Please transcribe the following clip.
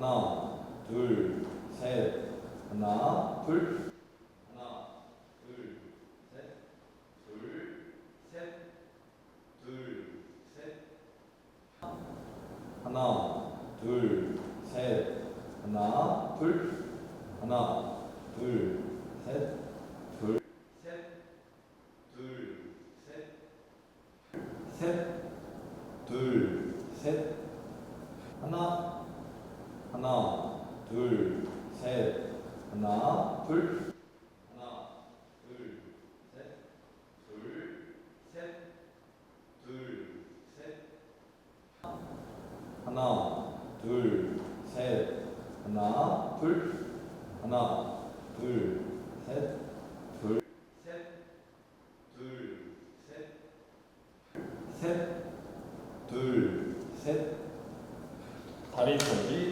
하나, 둘, 셋. 하나, 둘. 하나, 둘, 셋. 둘, 셋. 둘, 셋. 하나, 둘, 셋. 하나, 둘. 하나, 둘, 셋. 둘, 셋. 둘, 셋. 셋. 둘, 셋. 하나, 하나, 둘, 셋. 하나, 둘. 하나, 둘, 셋. 둘, 셋. 둘, 셋. 하나, 둘, 셋. 하나, 둘. 하나, 둘, 셋. 둘, 셋. 둘, 셋. 셋. 둘, 셋. 다리 펴기